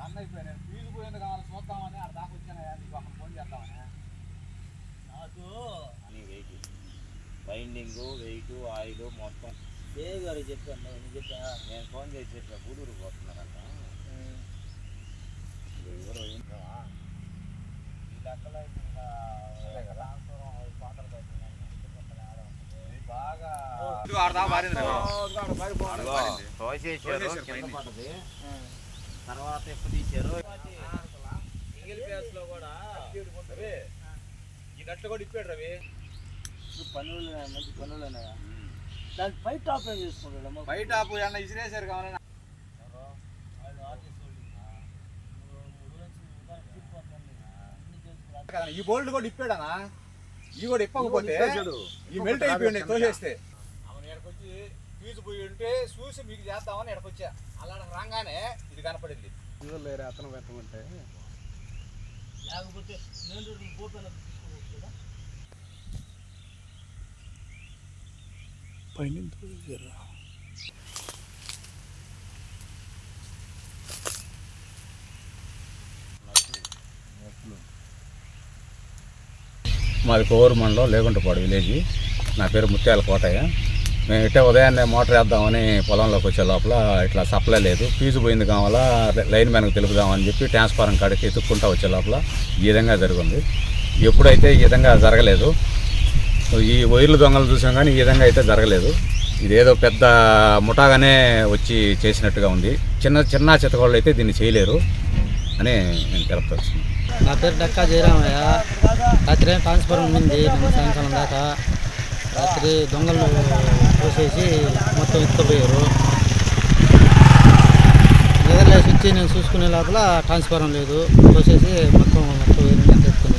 దండ అయిపోయాను ఫీజు పోయింది కావాలి చూద్దామని ఆడ దాకా వచ్చానయ్యా నీకు అక్కడ ఫోన్ చేద్దామని. నాకు అని వెయిట్. బైండింగ్ వెయిట్ ఆయిల్ మొత్తం. ఏ గారు చెప్పాను నేను చెప్పా నేను ఫోన్ చేసి చెప్పా గూడూరు పోతున్నారంట ఎవరు ఈ లెక్కలో బాగా తోసేసారు కింద పడ్డది. తర్వాత ఎప్పుడు తీశారు? సింగిల్ ఫేస్లో కూడా ఈ నట్లు కూడా ఇప్పాడు రవి. పనులు మంచి పనులు దానికి పై టాప్ ఏం చేసుకుంటాడు బయట ఆపు అన్న ఇసిరేసారు కావాలని ఈ బోల్డ్ కూడా ఇప్పాడనా? ఈ కూడా ఇప్పకపోతే ఈ మెల్ట్ అయిపోయింది తోసేస్తే. ఫీజు పోయి ఉంటే చూసి మీకు చేద్దామని ఎక్కడికొచ్చా అలా రాగానే ఇది కనపడింది. లేరు అతను పెట్టమంటే. లేకపోతే పోతాను పైన మాది కోవూరు మండలం లేకుంటపాడు విలేజ్. నా పేరు ముత్యాల కోటయ్య. మేము ఇట్టే ఉదయాన్నే మోటార్ వేద్దామని పొలంలోకి వచ్చే లోపల ఇట్లా సప్లై లేదు. ఫీజు పోయింది కావాలా లైన్ మ్యాన్కి తెలుపుదామని చెప్పి ట్రాన్స్ఫారం కాడికి ఎత్తుక్కుంటా వచ్చే లోపల ఈ విధంగా జరిగింది. ఎప్పుడైతే ఈ విధంగా జరగలేదు ఈ వైర్లు దొంగలు చూసాం కానీ ఈ విధంగా అయితే జరగలేదు. ఇదేదో పెద్ద ముఠాగానే వచ్చి చేసినట్టుగా ఉంది. చిన్న చిన్న చిత్తగోళ్ళు అయితే దీన్ని చేయలేరు అని నేను తెలుపుతాను నా పేరు డక్కా జయరామయ్య. రాత్రి ట్రాన్స్ఫర్ ఉంది? సాయంకాలం దాకా. రాత్రి దొంగలు పోసేసి మొత్తం ఎత్తుకుపోయారు. నిద్రలేసి వచ్చి నేను చూసుకునే లోపల ట్రాన్స్ఫారం లేదు. పోసేసి మొత్తం మొత్తం ఎత్తుకుని